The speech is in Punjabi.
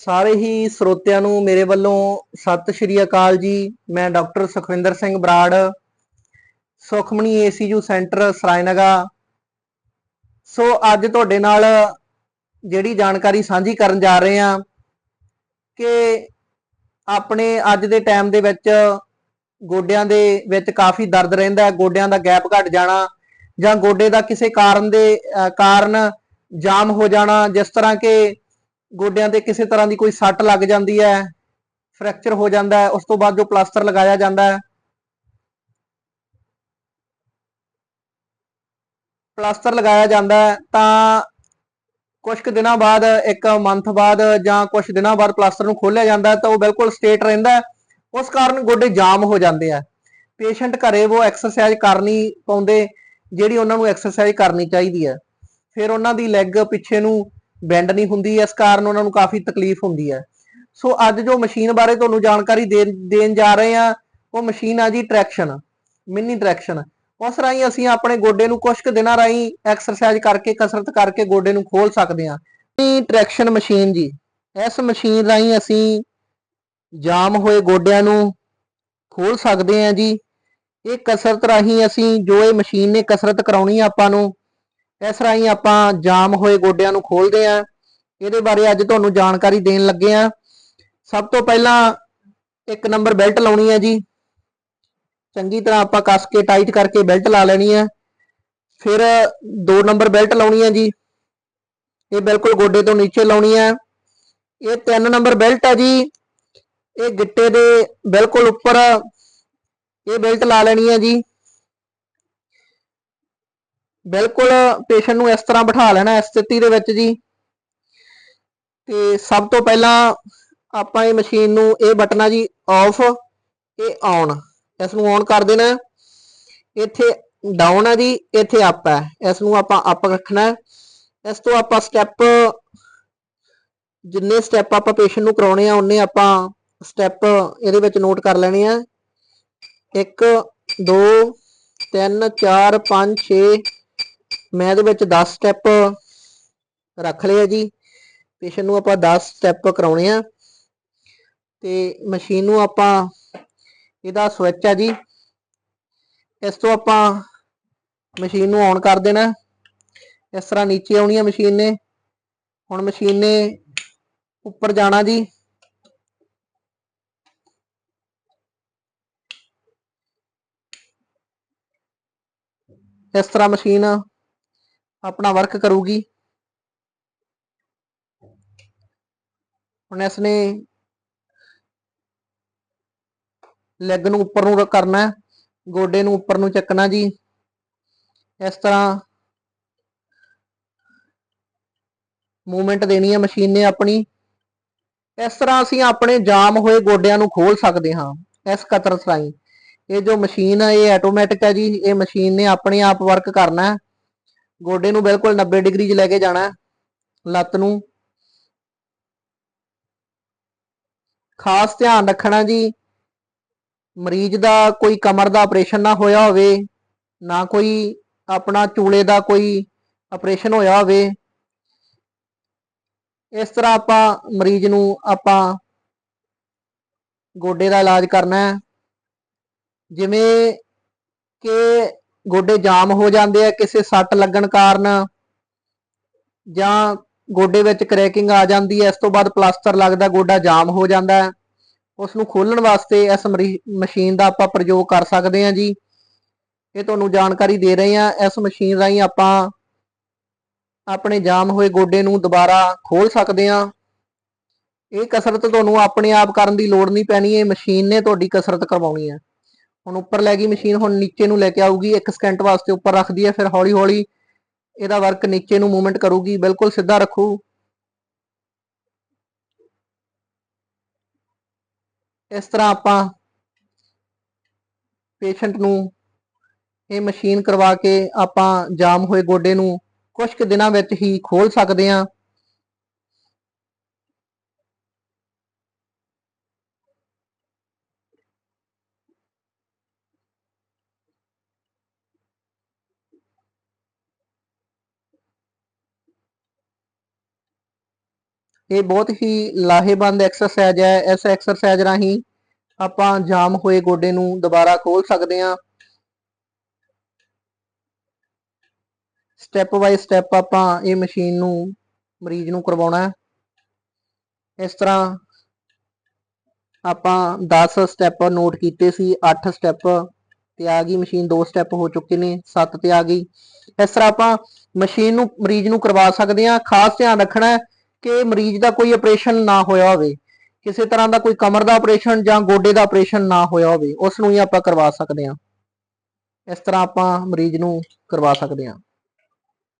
ਸਾਰੇ ਹੀ ਸਰੋਤਿਆਂ ਨੂੰ ਮੇਰੇ ਵੱਲੋਂ ਸਤਿ ਸ਼੍ਰੀ ਅਕਾਲ ਜੀ। ਮੈਂ doctor Sukhwinder Singh Brar Sukhmani ACU centre ਸਰਾਇਨਗਾ so ਅੱਜ ਤੁਹਾਡੇ ਨਾਲ ਜਿਹੜੀ ਜਾਣਕਾਰੀ ਸਾਂਝੀ ਕਰਨ ਜਾ ਰਹੇ ਹਾਂ ਕਿ ਆਪਣੇ ਅੱਜ ਦੇ ਟਾਈਮ ਦੇ ਵਿੱਚ ਗੋਡਿਆਂ ਦੇ ਵਿੱਚ ਕਾਫੀ ਦਰਦ ਰਹਿੰਦਾ ਹੈ, ਗੋਡਿਆਂ ਦਾ ਗੈਪ ਘਟ ਜਾਣਾ ਜਾਂ ਗੋਡੇ ਦਾ ਕਿਸੇ ਕਾਰਨ ਦੇ ਕਾਰਨ ਜਾਮ ਹੋ ਜਾਣਾ, ਜਿਸ ਤਰ੍ਹਾਂ ਕਿ ਗੋਡਿਆਂ ਤੇ ਕਿਸੇ ਤਰ੍ਹਾਂ ਦੀ ਕੋਈ ਸੱਟ ਲੱਗ ਜਾਂਦੀ ਹੈ, ਫ੍ਰੈਕਚਰ ਹੋ ਜਾਂਦਾ ਹੈ, ਉਸ ਤੋਂ ਬਾਅਦ ਜੋ ਪਲਾਸਟਰ ਲਗਾਇਆ ਜਾਂਦਾ ਹੈ। ਪਲਾਸਟਰ ਲਗਾਇਆ ਜਾਂਦਾ ਹੈ, ਤਾਂ ਕੁਝ ਕੁ ਦਿਨਾਂ ਬਾਅਦ, ਇੱਕ ਮੰਥ ਬਾਅਦ ਜਾਂ ਕੁਝ ਦਿਨਾਂ ਬਾਅਦ ਪਲਾਸਟਰ ਨੂੰ ਖੋਲਿਆ ਜਾਂਦਾ ਤਾਂ ਉਹ ਬਿਲਕੁਲ ਸਟੇਟ ਰਹਿੰਦਾ ਹੈ, ਉਸ ਕਾਰਨ ਗੋਡੇ ਜਾਮ ਹੋ ਜਾਂਦੇ ਆ। ਪੇਸ਼ੈਂਟ ਘਰੇ ਉਹ ਐਕਸਰਸਾਈਜ਼ ਕਰਨੀ ਪਾਉਂਦੇ, ਜਿਹੜੀ ਉਹਨਾਂ ਨੂੰ ਐਕਸਰਸਾਈਜ਼ ਕਰਨੀ ਚਾਹੀਦੀ ਹੈ। ਫਿਰ ਉਹਨਾਂ ਦੀ ਲੈਗ ਪਿੱਛੇ ਨੂੰ ਬੈਂਡ ਨਹੀਂ ਹੁੰਦੀ, ਇਸ ਕਾਰਨ ਉਹਨਾਂ ਨੂੰ ਕਾਫੀ ਤਕਲੀਫ ਹੁੰਦੀ ਹੈ। ਸੋ ਅੱਜ ਜੋ ਮਸ਼ੀਨ ਬਾਰੇ ਤੁਹਾਨੂੰ ਜਾਣਕਾਰੀ ਦੇਣ ਦੇਣ ਜਾ ਰਹੇ ਆ ਉਹ ਮਸ਼ੀਨ ਆ ਜੀ ਟਰੈਕਸ਼ਨ ਮਿੰਨੀ ਟਰੈਕਸ਼ਨ ਉਸ ਰਾਹੀਂ ਅਸੀਂ ਆਪਣੇ ਗੋਡੇ ਨੂੰ ਕੁਝ ਕੁ ਦਿਨਾਂ ਰਾਹੀਂ ਐਕਸਰਸਾਈਜ਼ ਕਰਕੇ, ਕਸਰਤ ਕਰਕੇ ਗੋਡੇ ਨੂੰ ਖੋਲ ਸਕਦੇ ਹਾਂ। ਮਿੰਨੀ ਟਰੈਕਸ਼ਨ ਮਸ਼ੀਨ ਜੀ, ਇਸ ਮਸ਼ੀਨ ਰਾਹੀਂ ਅਸੀਂ ਜਾਮ ਹੋਏ ਗੋਡਿਆਂ ਨੂੰ ਖੋਲ ਸਕਦੇ ਹਾਂ ਜੀ। ਇਹ ਕਸਰਤ ਰਾਹੀਂ ਅਸੀਂ ਜੋ ਇਹ ਮਸ਼ੀਨ ਨੇ ਕਸਰਤ ਕਰਾਉਣੀ ਆ ਆਪਾਂ ਨੂੰ ਇਸ ਰਾਹੀਂ ਆਪਾਂ ਜਾਮ ਹੋਏ ਗੋਡਿਆਂ ਨੂੰ ਖੋਲਦੇ ਆਂ ਇਹਦੇ ਬਾਰੇ ਅੱਜ ਤੁਹਾਨੂੰ ਜਾਣਕਾਰੀ ਦੇਣ ਲੱਗੇ ਆਂ ਸਭ ਤੋਂ ਪਹਿਲਾਂ ਇੱਕ ਨੰਬਰ ਬੈਲਟ ਲਾਉਣੀ ਹੈ ਜੀ। ਚੰਗੀ ਤਰ੍ਹਾਂ ਆਪਾਂ ਕੱਸ ਕੇ ਟਾਈਟ ਕਰਕੇ ਬੈਲਟ ਲਾ ਲੈਣੀ ਹੈ। ਫਿਰ ਦੋ ਨੰਬਰ ਬੈਲਟ ਲਾਉਣੀ ਹੈ ਜੀ। ਇਹ ਬਿਲਕੁਲ ਗੋਡੇ ਤੋਂ ਨੀਚੇ ਲਾਉਣੀ ਹੈ। ਇਹ ਤਿੰਨ ਨੰਬਰ ਬੈਲਟ ਹੈ ਜੀ। ਇਹ ਗਿੱਟੇ ਦੇ ਬਿਲਕੁਲ ਉੱਪਰ ਇਹ ਬੈਲਟ ਲਾ ਲੈਣੀ ਹੈ ਜੀ। ਬਿਲਕੁਲ ਪੇਸ਼ੈਂਟ ਨੂੰ ਇਸ ਤਰ੍ਹਾਂ ਬਿਠਾ ਲੈਣਾ ਇਸ ਸਥਿਤੀ ਦੇ ਵਿੱਚ ਜੀ। ਤੇ ਸਭ ਤੋਂ ਪਹਿਲਾਂ ਆਪਾਂ ਇਹ ਮਸ਼ੀਨ ਨੂੰ ਇਹ ਬਟਨ ਆ ਜੀ ਆਫ ਇਹ ਆਨ ਇਸ ਨੂੰ ਆਨ ਕਰ ਦੇਣਾ। ਇੱਥੇ ਡਾਊਨ ਆ ਜੀ, ਇੱਥੇ ਅਪ ਹੈ ਇਸ ਨੂੰ ਆਪਾਂ ਅਪ ਰੱਖਣਾ। ਹੈ। ਇਸ ਤੋਂ ਆਪਾਂ ਸਟੈਪ ਜਿੰਨੇ ਸਟੈਪ ਆਪਾਂ ਪੇਸ਼ੈਂਟ ਨੂੰ ਕਰਾਉਣੇ ਆ, ਉਹਨੇ ਆਪਾਂ ਸਟੈਪ ਇਹਦੇ ਵਿੱਚ ਨੋਟ ਕਰ ਲੈਣੇ ਆ। 1 2 3 4 5 6 ਮੈਂ ਇਹਦੇ ਵਿੱਚ 10 ਸਟੈਪ ਰੱਖ ਲਏ ਆ ਜੀ। ਪੇਸ਼ੈਂਟ ਨੂੰ ਆਪਾਂ 10 ਸਟੈਪ ਕਰਾਉਣੇ ਆ। ਤੇ ਮਸ਼ੀਨ ਨੂੰ ਆਪਾਂ ਇਹਦਾ ਸਵਿਚ ਆ ਜੀ। ਇਸ ਤੋਂ ਆਪਾਂ ਮਸ਼ੀਨ ਨੂੰ ਔਨ ਕਰ ਦੇਣਾ। ਇਸ ਤਰ੍ਹਾਂ ਨੀਚੇ ਆਉਣੀ ਹੈ ਮਸ਼ੀਨ ਨੇ। ਹੁਣ ਮਸ਼ੀਨ ਨੇ ਉੱਪਰ ਜਾਣਾ ਜੀ। ਇਸ ਤਰ੍ਹਾਂ ਮਸ਼ੀਨ ਆਪਣਾ ਵਰਕ ਕਰੂਗੀ। ਹੁਣ ਇਸ ਨੇ ਲੈਗ ਨੂੰ ਉੱਪਰ ਨੂੰ ਕਰਨਾ ਹੈ, ਗੋਡੇ ਨੂੰ ਉੱਪਰ ਨੂੰ ਚੱਕਣਾ ਜੀ। ਇਸ ਤਰ੍ਹਾਂ ਮੂਵਮੈਂਟ ਦੇਣੀ ਹੈ ਮਸ਼ੀਨ ਨੇ ਆਪਣੀ। ਇਸ ਤਰ੍ਹਾਂ ਅਸੀਂ ਆਪਣੇ ਜਾਮ ਹੋਏ ਗੋਡਿਆਂ ਨੂੰ ਖੋਲ ਸਕਦੇ ਹਾਂ ਇਸ ਕਤਰਤ ਰਾਹੀਂ। ਇਹ ਜੋ ਮਸ਼ੀਨ ਹੈ ਇਹ ਆਟੋਮੈਟਿਕ ਹੈ ਜੀ। ਇਹ ਮਸ਼ੀਨ ਨੇ ਆਪਣੇ ਆਪ ਵਰਕ ਕਰਨਾ ਹੈ। ਗੋਡੇ ਨੂੰ ਬਿਲਕੁਲ 90 ਡਿਗਰੀ 'ਚ ਲੈ ਕੇ ਜਾਣਾ ਲੱਤ ਨੂੰ। ਖਾਸ ਧਿਆਨ ਰੱਖਣਾ ਜੀ, ਮਰੀਜ਼ ਦਾ ਕੋਈ ਕਮਰ ਦਾ ਆਪਰੇਸ਼ਨ ਨਾ ਹੋਇਆ ਹੋਵੇ, ਨਾ ਕੋਈ ਆਪਣਾ ਚੂਲੇ ਦਾ ਕੋਈ ਆਪਰੇਸ਼ਨ ਹੋਇਆ ਹੋਵੇ, ਇਸ ਤਰ੍ਹਾਂ ਆਪਾਂ ਮਰੀਜ਼ ਨੂੰ ਆਪਾਂ ਗੋਡੇ ਦਾ ਇਲਾਜ ਕਰਨਾ ਹੈ। ਜਿਵੇਂ ਕਿ ਗੋਡੇ ਜਾਮ ਹੋ ਜਾਂਦੇ ਆ, ਕਿਸੇ ਸੱਟ ਲੱਗਣ ਕਾਰਨ ਜਾਂ ਗੋਡੇ ਵਿੱਚ ਕ੍ਰੈਕਿੰਗ ਆ ਜਾਂਦੀ ਹੈ, ਇਸ ਤੋਂ ਬਾਅਦ ਪਲਾਸਟਰ ਲੱਗਦਾ, ਗੋਡਾ ਜਾਮ ਹੋ ਜਾਂਦਾ ਹੈ। ਉਸ ਨੂੰ ਖੋਲਣ ਵਾਸਤੇ ਇਸ ਮਰੀ- ਮਸ਼ੀਨ ਦਾ ਆਪਾਂ ਪ੍ਰਯੋਗ ਕਰ ਸਕਦੇ ਹਾਂ ਜੀ। ਇਹ ਤੁਹਾਨੂੰ ਜਾਣਕਾਰੀ ਦੇ ਰਹੇ ਹਾਂ, ਇਸ ਮਸ਼ੀਨ ਰਾਹੀਂ ਆਪਾਂ ਆਪਣੇ ਜਾਮ ਹੋਏ ਗੋਡੇ ਨੂੰ ਦੁਬਾਰਾ ਖੋਲ ਸਕਦੇ ਹਾਂ। ਇਹ ਕਸਰਤ ਤੁਹਾਨੂੰ ਆਪਣੇ ਆਪ ਕਰਨ ਦੀ ਲੋੜ ਨਹੀਂ ਪੈਣੀ, ਇਹ ਮਸ਼ੀਨ ਨੇ ਤੁਹਾਡੀ ਕਸਰਤ ਕਰਵਾਉਣੀ ਹੈ। ਹੁਣ ਉੱਪਰ ਲੈ ਗਈ ਮਸ਼ੀਨ, ਹੁਣ ਨੀਚੇ ਨੂੰ ਲੈ ਕੇ ਆਊਗੀ 1 ਸਕਿੰਟ ਵਾਸਤੇ ਉੱਪਰ ਰੱਖਦੀ ਹੈ, ਫਿਰ ਹੌਲੀ ਹੌਲੀ ਇਹਦਾ ਵਰਕ ਨੀਚੇ ਨੂੰ ਮੂਵਮੈਂਟ ਕਰੂਗੀ, ਬਿਲਕੁਲ ਸਿੱਧਾ ਰੱਖੂ। ਇਸ ਤਰ੍ਹਾਂ ਆਪਾਂ ਪੇਸ਼ੈਂਟ ਨੂੰ ਇਹ ਮਸ਼ੀਨ ਕਰਵਾ ਕੇ ਆਪਾਂ ਜਾਮ ਹੋਏ ਗੋਡੇ ਨੂੰ ਕੁਝ ਕੁ ਦਿਨਾਂ ਵਿੱਚ ਹੀ ਖੋਲ ਸਕਦੇ ਹਾਂ। ਇਹ ਬਹੁਤ ਹੀ ਲਾਹੇਵੰਦ ਐਕਸਰਸਾਈਜ਼ ਹੈ। ਇਸ ਐਕਸਰਸਾਈਜ਼ ਰਾਹੀਂ ਆਪਾਂ ਜਾਮ ਹੋਏ ਗੋਡੇ ਨੂੰ ਦੁਬਾਰਾ ਖੋਲ ਸਕਦੇ ਹਾਂ। ਸਟੈਪ ਬਾਈ ਸਟੈਪ ਆਪਾਂ ਇਹ ਮਸ਼ੀਨ ਨੂੰ ਮਰੀਜ਼ ਨੂੰ ਕਰਵਾਉਣਾ ਹੈ। ਇਸ ਤਰ੍ਹਾਂ ਆਪਾਂ 10 ਸਟੈਪ ਨੋਟ ਕੀਤੇ ਸੀ 8 ਸਟੈਪ ਤੇ ਆ ਗਈ ਮਸ਼ੀਨ 2 ਸਟੈਪ ਹੋ ਚੁੱਕੇ ਨੇ 7 ਤੇ ਆ ਗਈ। ਇਸ ਤਰ੍ਹਾਂ ਆਪਾਂ ਮਸ਼ੀਨ ਨੂੰ, ਮਰੀਜ਼ ਨੂੰ ਕਰਵਾ ਸਕਦੇ ਹਾਂ। ਖਾਸ ਧਿਆਨ ਰੱਖਣਾ ਹੈ ਕਿ ਮਰੀਜ਼ ਦਾ ਕੋਈ ਆਪਰੇਸ਼ਨ ਨਾ ਹੋਇਆ ਹੋਵੇ, ਕਿਸੇ ਤਰ੍ਹਾਂ ਦਾ ਕੋਈ ਕਮਰ ਦਾ ਆਪਰੇਸ਼ਨ ਜਾਂ ਗੋਡੇ ਦਾ ਆਪਰੇਸ਼ਨ ਨਾ ਹੋਇਆ ਹੋਵੇ ਉਸ ਨੂੰ ਹੀ ਆਪਾਂ ਕਰਵਾ ਸਕਦੇ ਹਾਂ। ਇਸ ਤਰ੍ਹਾਂ ਆਪਾਂ ਮਰੀਜ਼ ਨੂੰ ਕਰਵਾ ਸਕਦੇ ਹਾਂ।